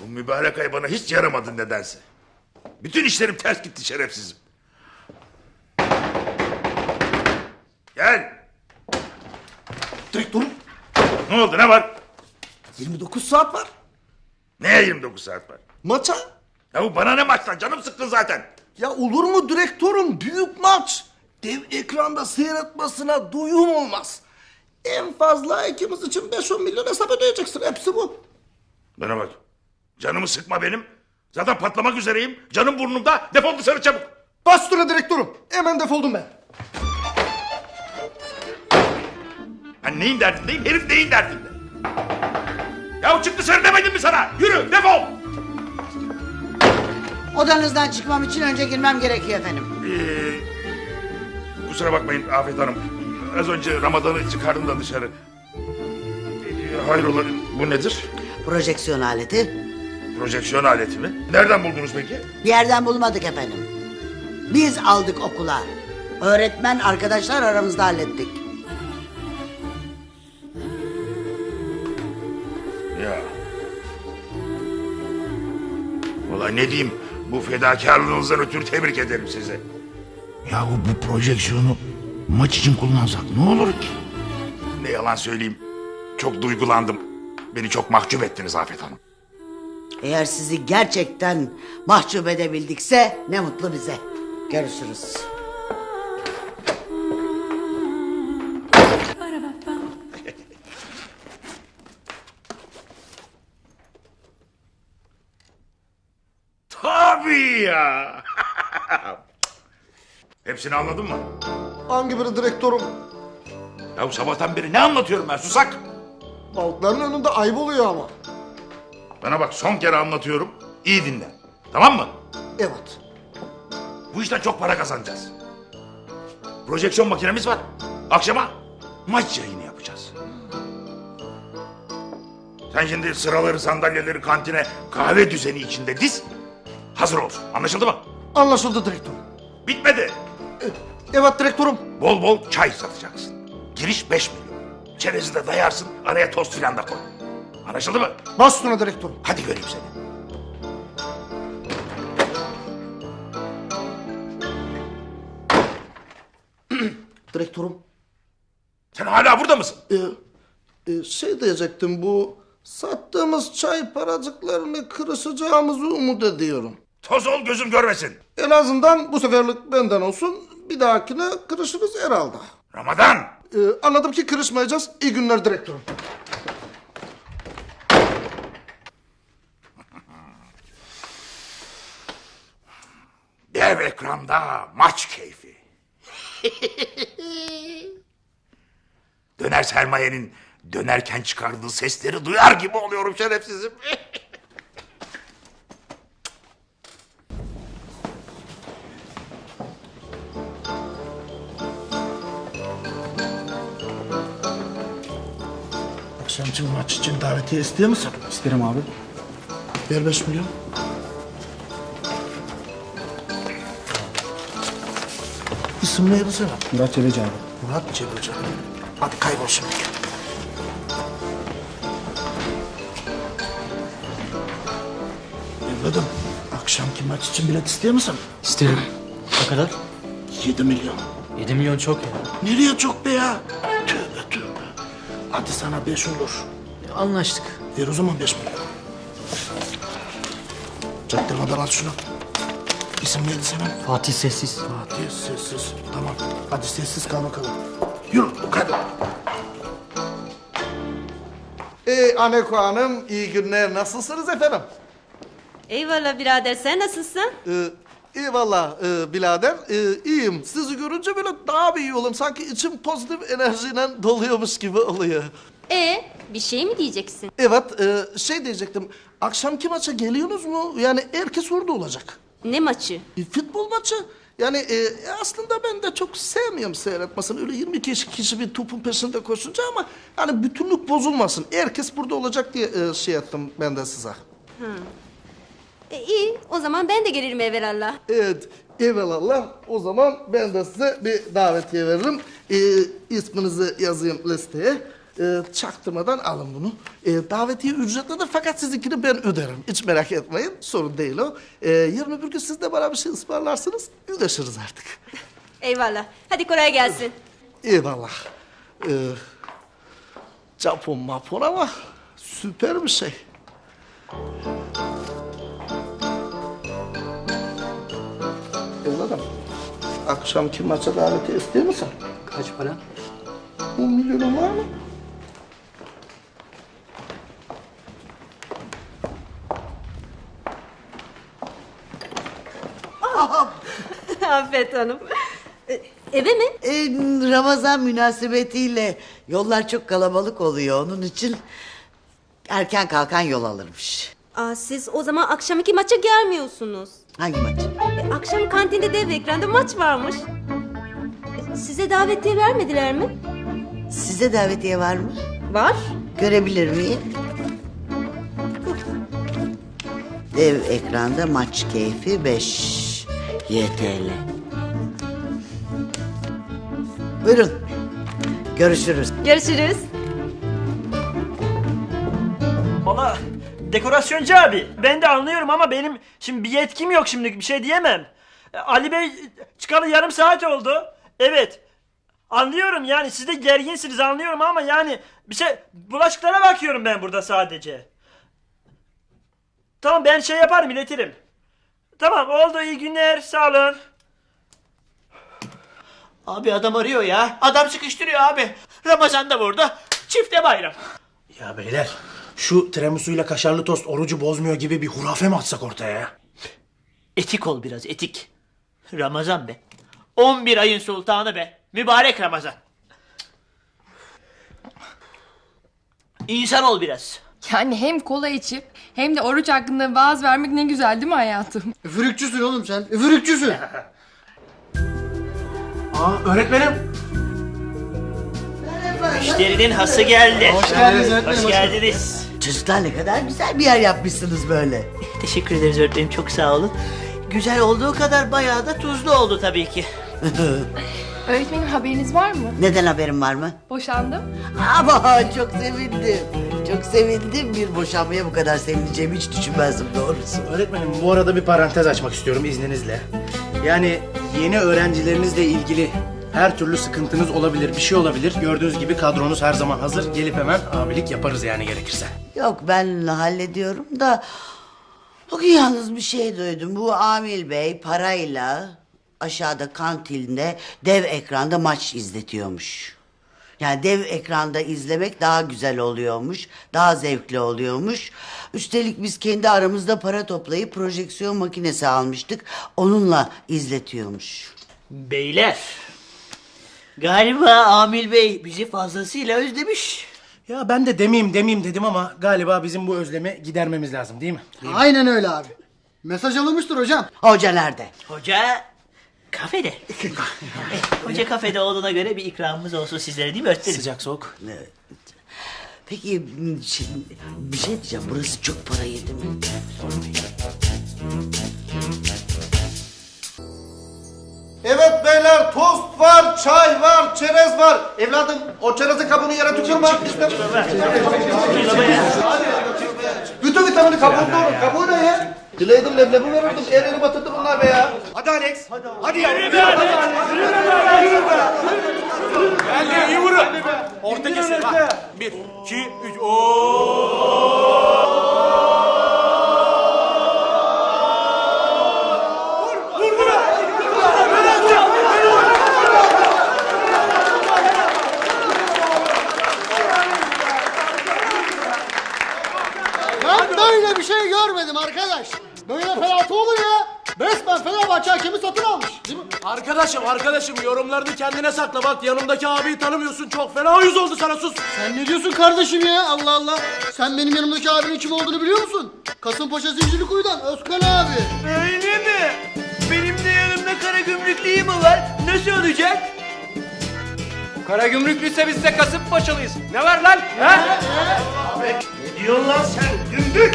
Bu mübarek ay bana hiç yaramadı nedense. Bütün işlerim ters gitti şerefsizim. Gel. Direktörüm Ne oldu ne var? 29 saat var. Neye 29 saat var? Maça. Ya bu bana ne maçtan canım sıkkın zaten. Ya olur mu direktörüm büyük maç. Dev ekranda seyretmesine duyum olmaz. En fazla ikimiz için 5-10 milyon hesap ödeyeceksin. Hepsi bu. Bana bak. Canımı sıkma benim. Zaten patlamak üzereyim. Canım burnumda. Defol dışarı çabuk. Bas üstüne direktörüm. Hemen defoldum ben. Ben neyin derdindeyim? Herif neyin derdinde? Ya çık dışarı demedim mi sana? Yürü defol. Odanızdan çıkmam için önce girmem gerekiyor efendim. Ee, kusura bakmayın Afet Hanım. Az önce Ramazan'ı çıkardım da dışarı. Ee, hayrola bu nedir? Projeksiyon aleti. Projeksiyon aleti mi? Nereden buldunuz peki? Bir yerden bulmadık efendim. Biz aldık okula. Öğretmen arkadaşlar aramızda hallettik. Ya. Valla ne diyeyim bu fedakarlığınızdan ötürü tebrik ederim sizi. Yahu bu projeksiyonu maç için kullansak ne olur ki? Ne yalan söyleyeyim çok duygulandım. Beni çok mahcup ettiniz Afet Hanım. Eğer sizi gerçekten mahcup edebildikse ne mutlu bize. Görüşürüz. Tabii ya. Hepsini anladın mı? Hangi biri direktörüm? Ya sabahtan beri ne anlatıyorum ben susak. Balıkların önünde ayıp oluyor ama. Bana bak son kere anlatıyorum. İyi dinle. Tamam mı? Evet. Bu işten çok para kazanacağız. Projeksiyon makinemiz var. Akşama maç yayını yapacağız. Sen şimdi sıraları sandalyeleri kantine kahve düzeni içinde diz. Hazır olsun. Anlaşıldı mı? Anlaşıldı direktörüm. Bitmedi. Evet direktörüm. Bol bol çay satacaksın. Giriş 5 milyon. Çerezi de dayarsın. Araya tost filan da koy. Anlaşıldı mı? Bas üstüne direktörüm. Hadi göreyim seni. Direktörüm. Sen hala burada mısın? Ee, e, şey diyecektim bu sattığımız çay paracıklarını kırışacağımızı umut ediyorum. Toz ol gözüm görmesin. En azından bu seferlik benden olsun. Bir dahakine kırışırız herhalde. Ramazan. Ee, anladım ki kırışmayacağız. İyi günler direktörüm. Dev ekranda maç keyfi. Döner sermayenin dönerken çıkardığı sesleri duyar gibi oluyorum şerefsizim. Akşamcı maç için davetiye istiyor musun? İsterim abi. Ver beş milyon. İsim neydi senin? Murat Cebeci abi. Murat Cebeci. Hadi kaybol şimdi. Evladım, akşamki maç için bilet istiyor musun? İsterim. Ne kadar? 7 milyon. 7 milyon çok ya. Nereye çok be ya? Hadi sana beş olur. Anlaştık. Ver o zaman beş milyon. Çaktırmadan al şunu. İsim neydi senin? Fatih sessiz. Fatih sessiz. Tamam. Hadi sessiz kal bakalım. Yürü hadi. Ee, Aneko Hanım iyi günler. Nasılsınız efendim? Eyvallah birader sen nasılsın? Ee, eyvallah e, birader. Ee, iyiyim. Sizi görünce böyle daha bir iyi oldum. Sanki içim pozitif enerjiyle doluyormuş gibi oluyor. E bir şey mi diyeceksin? Evet, e, şey diyecektim. Akşamki maça geliyorsunuz mu? Yani herkes orada olacak. Ne maçı? E, futbol maçı. Yani e, aslında ben de çok sevmiyorum seyretmesini. Öyle 20 kişi, kişi bir topun peşinde koşunca ama yani bütünlük bozulmasın. Herkes burada olacak diye e, şey ettim ben de size. E, iyi o zaman ben de gelirim evvelallah. Evet, evvelallah. O zaman ben de size bir davetiye veririm. E, isminizi yazayım listeye. e, çaktırmadan alın bunu. E, davetiye ücretlidir fakat sizinkini ben öderim. Hiç merak etmeyin. Sorun değil o. E, yarın öbür gün siz de bana bir şey ısmarlarsınız. Ödeşiriz artık. Eyvallah. Hadi kolay gelsin. Eyvallah. E, Japon mapon ama süper bir şey. Evladım, akşamki maça daveti istiyor musun? Kaç para? 10 milyonun var mı? Afet Hanım. E, Eve mi? E, Ramazan münasebetiyle yollar çok kalabalık oluyor. Onun için erken kalkan yol alırmış. Aa, siz o zaman akşamki maça gelmiyorsunuz. Hangi maç? E, akşam kantinde dev ekranda maç varmış. E, Size davetiye vermediler mi? Size davetiye var mı? Var. Görebilir miyim? Dev ekranda maç keyfi 5 YTL. Buyurun. Görüşürüz. Görüşürüz. Dekorasyoncu abi ben de anlıyorum ama benim şimdi bir yetkim yok şimdi bir şey diyemem. E, Ali Bey çıkalı yarım saat oldu. Evet anlıyorum yani siz de gerginsiniz anlıyorum ama yani bir şey bulaşıklara bakıyorum ben burada sadece. Tamam ben şey yaparım iletirim. Tamam oldu iyi günler sağ olun. Abi adam arıyor ya. Adam sıkıştırıyor abi. Ramazan da burada. Çifte bayram. Ya beyler şu tiramisuyla kaşarlı tost orucu bozmuyor gibi bir hurafe mi atsak ortaya ya? Etik ol biraz etik. Ramazan be. 11 ayın sultanı be. Mübarek Ramazan. İnsan ol biraz. Yani hem kola içip hem de oruç hakkında vaaz vermek ne güzel değil mi hayatım? Üfürükçüsün oğlum sen. Üfürükçüsün. Aa öğretmenim. Müşterinin hası geldi. Hoş geldiniz öğretmenim. Hoş geldiniz. Çocuklar ne kadar güzel bir yer yapmışsınız böyle. Teşekkür ederiz öğretmenim çok sağ olun. Güzel olduğu kadar bayağı da tuzlu oldu tabii ki. Öğretmenim haberiniz var mı? Neden haberin var mı? Boşandım. Ama çok sevindim. Çok sevindim. Bir boşanmaya bu kadar sevineceğimi hiç düşünmezdim doğrusu. Öğretmenim bu arada bir parantez açmak istiyorum izninizle. Yani yeni öğrencilerinizle ilgili her türlü sıkıntınız olabilir, bir şey olabilir. Gördüğünüz gibi kadronuz her zaman hazır. Gelip hemen abilik yaparız yani gerekirse. Yok ben hallediyorum da... Bugün yalnız bir şey duydum. Bu Amil Bey parayla aşağıda kantinde dev ekranda maç izletiyormuş. Yani dev ekranda izlemek daha güzel oluyormuş, daha zevkli oluyormuş. Üstelik biz kendi aramızda para toplayıp projeksiyon makinesi almıştık. Onunla izletiyormuş. Beyler. Galiba Amil Bey bizi fazlasıyla özlemiş. Ya ben de demeyeyim demeyeyim dedim ama galiba bizim bu özlemi gidermemiz lazım değil mi? Aynen öyle abi. Mesaj alınmıştır hocam. Hoca nerede? Hoca kafede. Eh, Hoca kafede olduğuna göre bir ikramımız olsun sizlere değil mi öğretmenim? Sıcak soğuk. Peki şimdi bir şey diyeceğim. Burası çok para yedi mi? Evet tost var, çay var, çerez var. Evladım o çerezin kabuğunu yere tükürme. Bütün vitamini kabuğunda olur. Kabuğu ne ya? Dileydim leblebi verirdim. Elini batırdı bunlar be ya. Hadi Alex. Hadi, ya. Orta kesin Bir, iki, üç. Ben Arkadaşım arkadaşım yorumlarını kendine sakla bak yanımdaki abiyi tanımıyorsun çok fena yüz oldu sana sus. Sen ne diyorsun kardeşim ya? Allah Allah. Sen benim yanımdaki abinin kim olduğunu biliyor musun? Kasımpaşa Zincirlikuyu'dan Özkan abi. Öyle mi? Benim de yanımda kara gümrüklüğü mü var? Nasıl olacak? Kara gümrüklüyse biz de Kasımpaşalıyız. Ne var lan? Ha? Diyorsun lan sen dümbük.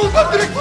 Oğlum ben direkt